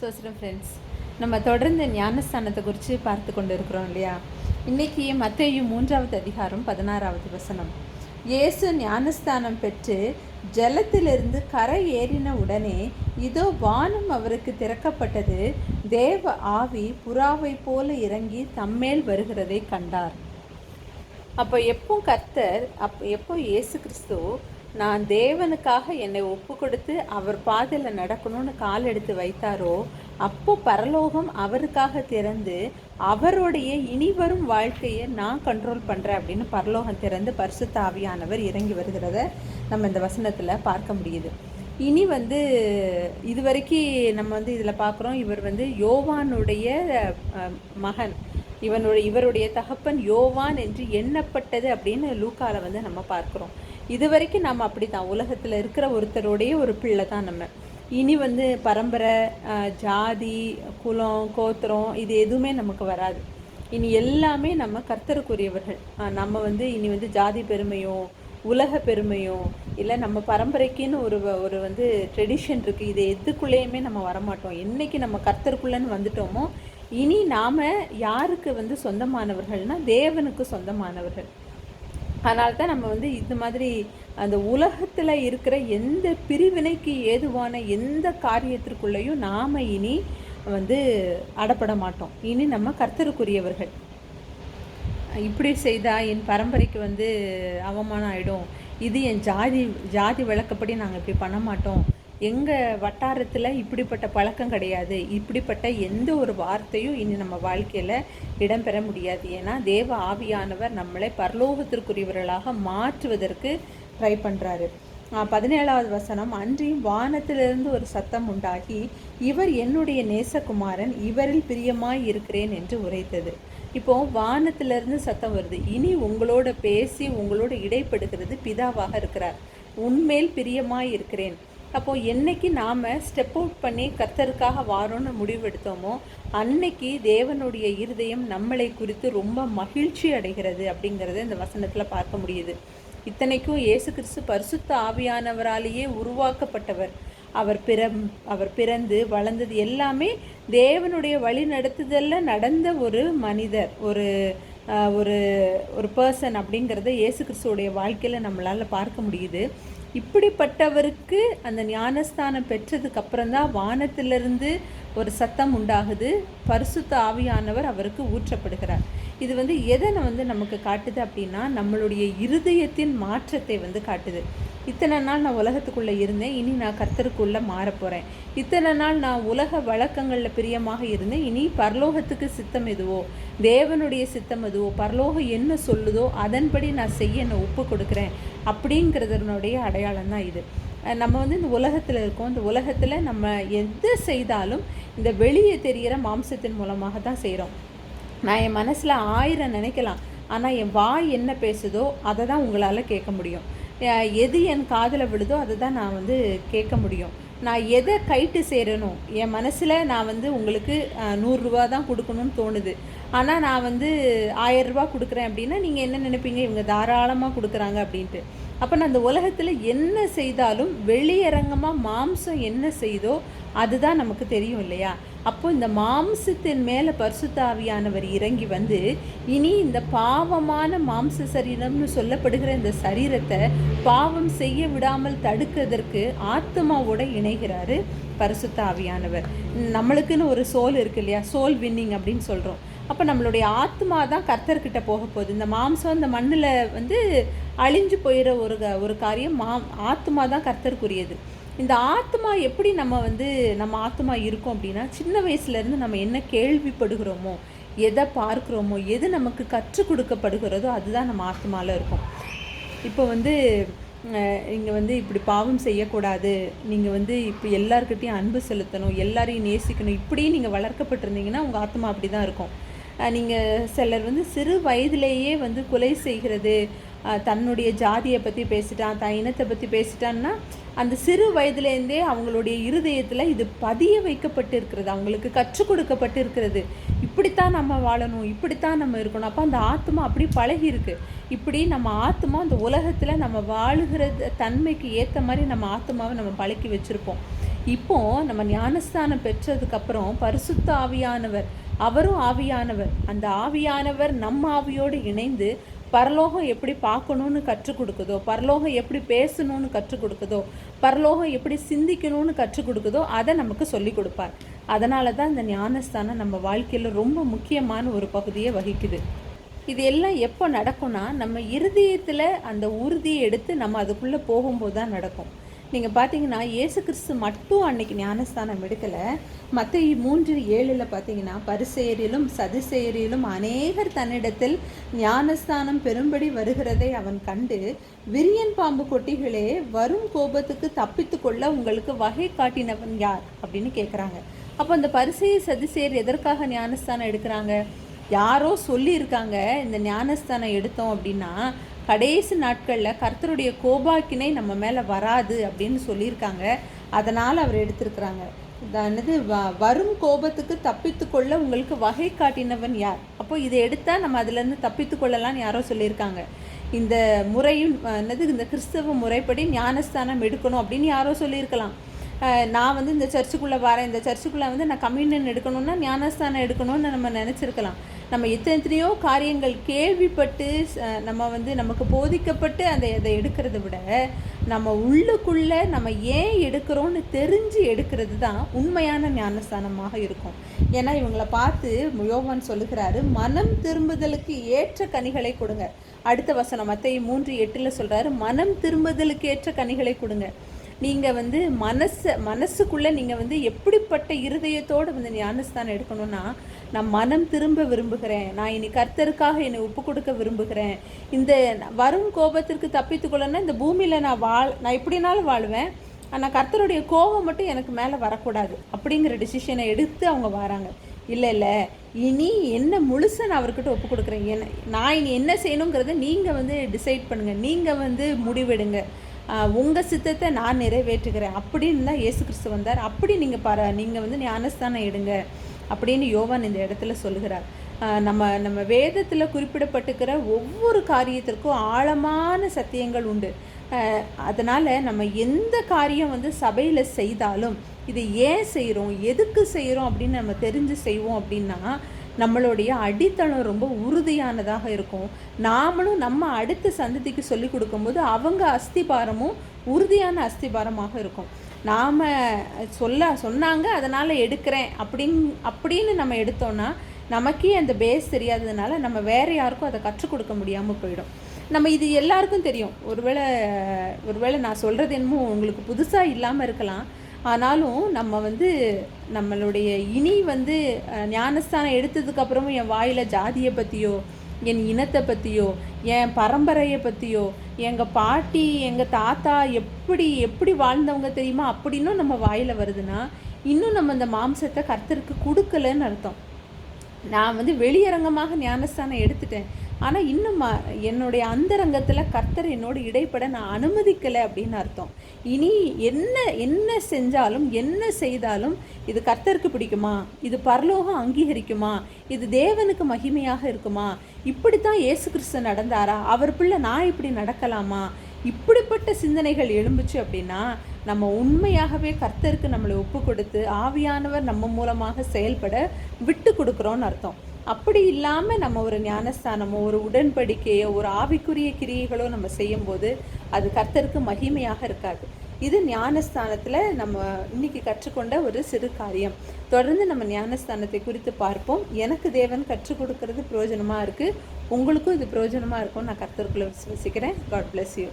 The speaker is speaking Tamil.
சோசிரம் ஃப்ரெண்ட்ஸ் நம்ம தொடர்ந்து ஞானஸ்தானத்தை குறித்து பார்த்து கொண்டு இருக்கிறோம் இல்லையா? இன்னைக்கு மத்தையும் மூன்றாவது அதிகாரம் பதினாறாவது வசனம். இயேசு ஞானஸ்தானம் பெற்று ஜலத்திலிருந்து கரை ஏறின உடனே இதோ வானம் அவருக்கு திறக்கப்பட்டது தேவ ஆவி புறாவை போல இறங்கி தம்மேல் வருகிறதை கண்டார். அப்போ எப்போ கர்த்தர் அப் எப்போ இயேசு கிறிஸ்து நான் தேவனுக்காக என்னை ஒப்பு கொடுத்து அவர் பாதையில் நடக்கணும்னு கால் எடுத்து வைத்தாரோ அப்போ பரலோகம் அவருக்காக திறந்து அவருடைய இனி வரும் வாழ்க்கையை நான் கண்ட்ரோல் பண்ணுறேன் அப்படின்னு பரலோகம் திறந்து பரிசுத்த ஆவியானவர் இறங்கி வருகிறத நம்ம இந்த வசனத்தில் பார்க்க முடியுது. இனி வந்து இது வரைக்கும் நம்ம வந்து இதில் பார்க்குறோம் இவர் வந்து யோவானுடைய மகன். இவனுடைய இவருடைய தகப்பன் யோவான் என்று எண்ணப்பட்டது அப்படின்னு லூக்காவில் வந்து நம்ம பார்க்குறோம். இது வரைக்கும் நம்ம அப்படி தான் உலகத்தில் இருக்கிற ஒருத்தருடைய ஒரு பிள்ளை தான் நம்ம. இனி வந்து பரம்பரை ஜாதி குலம் கோத்திரம் இது எதுவுமே நமக்கு வராது. இனி எல்லாமே நம்ம கர்த்தருக்குரியவர்கள். நம்ம வந்து இனி வந்து ஜாதி பெருமையோ உலக பெருமையோ இல்லை நம்ம பரம்பரைக்குன்னு ஒரு வ- ஒரு வந்து ட்ரெடிஷன் இருக்குது இது எதுக்குள்ளேயுமே நம்ம வரமாட்டோம். என்றைக்கு நம்ம கர்த்தருக்குள்ளேன்னு வந்துட்டோமோ இனி நாம் யாருக்கு வந்து சொந்தமானவர்கள்னால் தேவனுக்கு சொந்தமானவர்கள். அதனால தான் நம்ம வந்து இந்த மாதிரி அந்த உலகத்தில் இருக்கிற எந்த பிரிவினைக்கு ஏதுவான எந்த காரியத்திற்குள்ளேயும் நாம் இனி வந்து அடப்பட மாட்டோம். இனி நம்ம கர்த்தருக்குரியவர்கள். இப்படி செய்தால் என் பரம்பரைக்கு வந்து அவமானம் ஆகிடும் இது என் ஜாதி ஜாதி விளக்கப்படி நாங்கள் இப்படி பண்ண மாட்டோம். எங்கள் வட்டாரத்தில் இப்படிப்பட்ட பழக்கம் கிடையாது. இப்படிப்பட்ட எந்த ஒரு வார்த்தையும் இனி நம்ம வாழ்க்கையில் இடம்பெற முடியாது. ஏன்னா தேவ ஆவியானவர் நம்மளை பரலோகத்திற்குரியவர்களாக மாற்றுவதற்கு ட்ரை பண்ணுறாரு பதினேழாவது வசனம் அன்றியும் வானத்திலிருந்து ஒரு சத்தம் உண்டாகி இவர் என்னுடைய நேசகுமாரன் இவரில் பிரியமாய் இருக்கிறேன் என்று உரைத்தது. இப்போ வானத்திலிருந்து சத்தம் வருது. இனி உங்களோட பேசி உங்களோட இடைப்படுகிறது பிதாவாக இருக்கிறார். உண்மேல் பிரியமாய் இருக்கிறேன். அப்போது என்னைக்கு நாம் ஸ்டெப் அவுட் பண்ணி கத்தருக்காக வாரோன்னு முடிவெடுத்தோமோ அன்னைக்கு தேவனுடைய இருதயம் நம்மளை குறித்து ரொம்ப மகிழ்ச்சி அடைகிறது அப்படிங்கிறத இந்த வசனத்தில் பார்க்க முடியுது. இத்தனைக்கும் இயேசு கிறிஸ்து பரிசுத்த ஆவியானவராலேயே உருவாக்கப்பட்டவர். அவர் பிற அவர் பிறந்து வளர்ந்தது எல்லாமே தேவனுடைய வழி நடத்துதலில் நடந்த ஒரு மனிதர் ஒரு ஒரு ஒரு பர்சன் அப்படிங்கிறத இயேசு கிறிஸ்துவோடைய வாழ்க்கையில் நம்மளால் பார்க்க முடியுது. இப்படிப்பட்டவருக்கு அந்த ஞானஸ்தானம் பெற்றதுக்கு அப்புறம்தான் வானத்திலிருந்து ஒரு சத்தம் உண்டாகுது. பரிசுத்த ஆவியானவர் அவருக்கு ஊற்றப்படுகிறார். இது வந்து எதை வந்து நமக்கு காட்டுது அப்படின்னா நம்மளுடைய இருதயத்தின் மாற்றத்தை வந்து காட்டுது. இத்தனை நாள் நான் உலகத்துக்குள்ளே இருந்தேன் இனி நான் கர்த்தருக்குள்ளே மாறப் போகிறேன் இத்தனை நாள் நான் உலக வழக்கங்களில் பிரியமாக இருந்தேன் இனி பரலோகத்துக்கு சித்தம் எதுவோ தேவனுடைய சித்தம் எதுவோ பரலோகம் என்ன சொல்லுதோ அதன்படி நான் செய்ய என்னை ஒப்பு கொடுக்குறேன் அப்படிங்கிறதனுடைய அடையாளம் தான் இது. நம்ம வந்து இந்த உலகத்தில் இருக்கோம் இந்த உலகத்தில் நம்ம எது செய்தாலும் இந்த வெளியே தெரிகிற மாம்சத்தின் மூலமாக தான் செய்கிறோம் நான் என் மனசில் ஆயிரம் நினைக்கலாம் ஆனால் என் வாய் என்ன பேசுதோ அதை தான் உங்களால் கேட்க முடியும். எது என் காதில் விழுதோ அதை தான் நான் வந்து கேட்க முடியும். நான் எதை கைட்டு சேரணும் என் மனசில் நான் வந்து உங்களுக்கு நூறுரூவா தான் கொடுக்கணும்னு தோணுது. ஆனால் நான் வந்து ஆயரூபா கொடுக்குறேன் அப்படின்னா நீங்கள் என்ன நினைப்பீங்க? இவங்க தாராளமாக கொடுக்குறாங்க அப்படின்ட்டு. அப்போ நான் அந்த உலகத்தில் என்ன செய்தாலும் வெளியரங்கமாக மாம்சம் என்ன செய்தோ அதுதான் நமக்கு தெரியும் இல்லையா? அப்போ இந்த மாம்சத்தின் மேலே பரிசுத்தாவியானவர் இறங்கி வந்து இனி இந்த பாவமான மாம்ச சரீரம்னு சொல்லப்படுகிற இந்த சரீரத்தை பாவம் செய்ய விடாமல் தடுக்கிறதற்கு ஆத்மாவோட இணைகிறாரு பரிசுத்தாவியானவர். நம்மளுக்குன்னு ஒரு சோல் இருக்கு இல்லையா? சோல் வின்னிங் அப்படின்னு சொல்கிறோம் அப்போ நம்மளுடைய ஆத்மா தான் கர்த்தர்கிட்ட போக போகுது. இந்த மாம்சம் இந்த மண்ணில் வந்து அழிஞ்சு போயிடுற ஒரு க- ஒரு காரியம் மா ஆத்மா தான் கர்த்தருக்குரியது. இந்த ஆத்மா எப்படி நம்ம வந்து நம்ம ஆத்மா இருக்கோம் அப்படின்னா சின்ன வயசுலேருந்து நம்ம என்ன கேள்விப்படுகிறோமோ எதை பார்க்குறோமோ எது நமக்கு கற்றுக் கொடுக்கப்படுகிறதோ அதுதான் நம்ம ஆத்மாவில் இருக்கும். இப்போ வந்து இங்கே வந்து இப்படி பாவம் செய்யக்கூடாது. நீங்கள் வந்து இப்போ எல்லாருக்கிட்டையும் அன்பு செலுத்தணும் எல்லாரையும் நேசிக்கணும். இப்படியே நீங்கள் வளர்க்கப்பட்டிருந்தீங்கன்னா உங்கள் ஆத்மா அப்படி தான் இருக்கும். நீங்கள் சிலர் வந்து சிறு வயதிலேயே வந்து கொலை செய்கிறது. தன்னுடைய ஜாதியை பற்றி பேசிட்டான் தன் இனத்தை பற்றி பேசிட்டான்னா அந்த சிறு வயதுலேருந்தே அவங்களுடைய இருதயத்தில் இது பதிய வைக்கப்பட்டு இருக்கிறது அவங்களுக்கு கற்றுக் கொடுக்கப்பட்டு இருக்கிறது இப்படித்தான் நம்ம வாழணும் இப்படித்தான் நம்ம இருக்கணும். அப்போ அந்த ஆத்மா அப்படி பழகி இருக்கு இப்படி நம்ம ஆத்மா அந்த உலகத்தில் நம்ம வாழுகிற தன்மைக்கு ஏற்ற மாதிரி நம்ம ஆத்மாவை நம்ம பழக்கி வச்சுருப்போம். இப்போ நம்ம ஞானஸ்தானம் பெற்றதுக்கப்புறம் பரிசுத்த ஆவியானவர் அவரும் ஆவியானவர். அந்த ஆவியானவர் நம்ம ஆவியோடு இணைந்து பரலோகம் எப்படி பார்க்கணும்னு கற்றுக் கொடுக்குதோ பரலோகம் எப்படி பேசணும்னு கற்றுக் கொடுக்குதோ பரலோகம் எப்படி சிந்திக்கணும்னு கற்றுக் கொடுக்குதோ அதை நமக்கு சொல்லிக் கொடுப்பார். அதனால தான் இந்த ஞானஸ்தானம் நம்ம வாழ்க்கையில் ரொம்ப முக்கியமான ஒரு பகுதியை வகிக்குது. இது எல்லாம் எப்போ நடக்கும்னா நம்ம இருதயத்தில் அந்த உறுதியை எடுத்து நம்ம அதுக்குள்ளே போகும்போது தான் நடக்கும். நீங்கள் பார்த்தீங்கன்னா இயேசு கிறிஸ்து மட்டும் அன்னைக்கு ஞானஸ்தானம் எடுக்கலை. மற்ற மூன்று ஏழில் பார்த்தீங்கன்னா பரிசெயரிலும் சதுசெயரிலும் அநேகர் தன்னிடத்தில் ஞானஸ்தானம் பெரும்படி வருகிறதை அவன் கண்டு விரியன் பாம்பு கொட்டிகளே வரும் கோபத்துக்கு தப்பித்து கொள்ள உங்களுக்கு வகை காட்டினவன் யார்? அப்படின்னு கேட்குறாங்க அப்போ அந்த பரிசெய சதுசேர் எதற்காக ஞானஸ்தானம் எடுக்கிறாங்க? யாரோ சொல்லியிருக்காங்க இந்த ஞானஸ்தானம் எடுத்தோம் அப்படின்னா கடைசி நாட்களில் கர்த்தருடைய கோபாக்கினை நம்ம மேலே வராது அப்படின்னு சொல்லியிருக்காங்க. அதனால் அவர் எடுத்திருக்கிறாங்க. என்னது வ வரும் கோபத்துக்கு தப்பித்து கொள்ள உங்களுக்கு வகை காட்டினவன் யார்? அப்போ இதை எடுத்தால் நம்ம அதுலேருந்து தப்பித்து கொள்ளலாம்னு யாரோ சொல்லியிருக்காங்க. இந்த முறையும் என்னது இந்த கிறிஸ்தவ முறைப்படி ஞானஸ்தானம் எடுக்கணும் அப்படின்னு யாரோ சொல்லியிருக்கலாம். நான் வந்து இந்த சர்ச்சுக்குள்ளே வரேன். இந்த சர்ச்சுக்குள்ளே வந்து நான் கம்யூனியன் எடுக்கணும்னா ஞானஸ்தானம் எடுக்கணும்னு நம்ம நினச்சிருக்கலாம். நம்ம எத்தனை எத்தனையோ காரியங்கள் கேள்விப்பட்டு ச- நம்ம வந்து நமக்கு போதிக்கப்பட்டு அதை அதை எடுக்கிறத விட நம்ம உள்ளுக்குள்ளே நம்ம ஏன் எடுக்கிறோன்னு தெரிஞ்சு எடுக்கிறது தான் உண்மையான ஞானஸ்தானமாக இருக்கும். ஏன்னா இவங்களை பார்த்து யோவான் சொல்லுகிறாரு மனம் திரும்புதலுக்கு ஏற்ற கனிகளை கொடுங்க. அடுத்த வசனம் மற்ற மூன்று எட்டில் சொல்கிறாரு மனம் திரும்புதலுக்கு ஏற்ற கனிகளை கொடுங்க. நீங்கள் வந்து மனசை மனசுக்குள்ளே நீங்கள் வந்து எப்படிப்பட்ட இருதயத்தோடு வந்து ஞானஸ்தானம் எடுக்கணும்னா நான் மனம் திரும்ப விரும்புகிறேன். நான் இனி கர்த்தருக்காக என்னை ஒப்பு கொடுக்க விரும்புகிறேன். இந்த வரும் கோபத்திற்கு தப்பித்துக்கொள்ளனா இந்த பூமியில் நான் வாழ் நான் எப்படினாலும் வாழ்வேன். ஆனால் கர்த்தருடைய கோபம் மட்டும் எனக்கு மேலே வரக்கூடாது அப்படிங்கிற டிசிஷனை எடுத்து அவங்க வராங்க. இல்லை இல்லை. இனி என்ன முழுசா நான் அவர்கிட்ட ஒப்பு கொடுக்குறேன். என்ன நான் இனி என்ன செய்யணுங்கிறத நீங்கள் வந்து டிசைட் பண்ணுங்கள் நீங்கள் வந்து முடிவெடுங்க. உங்கள் சித்தத்தை நான் நிறைவேற்றுகிறேன். அப்படின்னு தான் இயேசு கிறிஸ்து வந்தார். அப்படி நீங்கள் பர நீங்கள் வந்து ஞானஸ்தானம் எடுங்க அப்படின்னு யோவான் இந்த இடத்துல சொல்கிறார் நம்ம நம்ம வேதத்தில் குறிப்பிடப்பட்டுக்கிற ஒவ்வொரு காரியத்திற்கும் ஆழமான சத்தியங்கள் உண்டு. அதனால் நம்ம எந்த காரியம் வந்து சபையில் செய்தாலும் இதை ஏன் செய்கிறோம் எதுக்கு செய்கிறோம் அப்படின்னு நம்ம தெரிஞ்சு செய்வோம் அப்படின்னா நம்மளுடைய அடித்தளம் ரொம்ப உறுதியானதாக இருக்கும். நாமளும் நம்ம அடுத்த சந்ததிக்கு சொல்லி கொடுக்கும்போது அவங்க அஸ்திபாரமும் உறுதியான அஸ்திபாரமாக இருக்கும். நாம் சொல்ல சொன்னாங்க அதனால் எடுக்கிறேன் அப்படின் அப்படின்னு நம்ம எடுத்தோன்னா நமக்கே அந்த பேஸ் தெரியாததுனால நம்ம வேறு யாருக்கும் அதை கற்றுக் கொடுக்க முடியாமல் போயிடும். நம்ம இது எல்லாருக்கும் தெரியும். ஒருவேளை ஒருவேளை நான் சொல்கிறது என்னமோ உங்களுக்கு புதுசாக இல்லாமல் இருக்கலாம். ஆனாலும் நம்ம வந்து நம்மளுடைய இனி வந்து ஞானஸ்தானம் எடுத்ததுக்கப்புறமும் என் வாயில் ஜாதியை பற்றியோ என் இனத்தை பற்றியோ என் பரம்பரையை பற்றியோ எங்கள் பாட்டி எங்கள் தாத்தா எப்படி எப்படி வாழ்ந்தவங்க தெரியுமா? அப்படின்னும் நம்ம வாயில் வருதுன்னா இன்னும் நம்ம அந்த மாம்சத்தை கர்த்தருக்கு கொடுக்கலன்னு அர்த்தம். நான் வந்து வெளியரங்கமாக ஞானஸ்தானம் எடுத்துட்டேன். ஆனால் இன்னும் ம- என்னுடைய அந்தரங்கத்தில் கர்த்தர் என்னோடு இடைப்பட நான் அனுமதிக்கலை அப்படின்னு அர்த்தம். இனி என்ன என்ன செஞ்சாலும் என்ன செய்தாலும் இது கர்த்தருக்கு பிடிக்குமா? இது பரலோகம் அங்கீகரிக்குமா? இது தேவனுக்கு மகிமையாக இருக்குமா? இப்படித்தான் இயேசு கிறிஸ்து நடந்தாரா? அவர் பிள்ளை நான் இப்படி நடக்கலாமா? இப்படிப்பட்ட சிந்தனைகள் எழும்புச்சு அப்படின்னா நம்ம உண்மையாகவே கர்த்தருக்கு நம்மளை ஒப்பு கொடுத்து ஆவியானவர் நம்ம மூலமாக செயல்பட விட்டு கொடுக்குறோன்னு அர்த்தம். அப்படி இல்லாமல் நம்ம ஒரு ஞானஸ்தானமோ ஒரு உடன்படிக்கையோ ஒரு ஆவிக்குரிய கிரியைகளோ நம்ம செய்யும்போது அது கர்த்தருக்கு மகிமையாக இருக்காது. இது ஞானஸ்தானத்தில் நம்ம இன்னைக்கு கற்றுக்கொண்ட ஒரு சிறு காரியம். தொடர்ந்து நம்ம ஞானஸ்தானத்தை குறித்து பார்ப்போம். எனக்கு தேவன் கற்றுக் கொடுக்கறது பிரயோஜனமாக இருக்குது உங்களுக்கும் இது பிரயோஜனமாக இருக்கும்னு நான் கர்த்தருக்குள்ள விசுவசிக்கிறேன். God bless you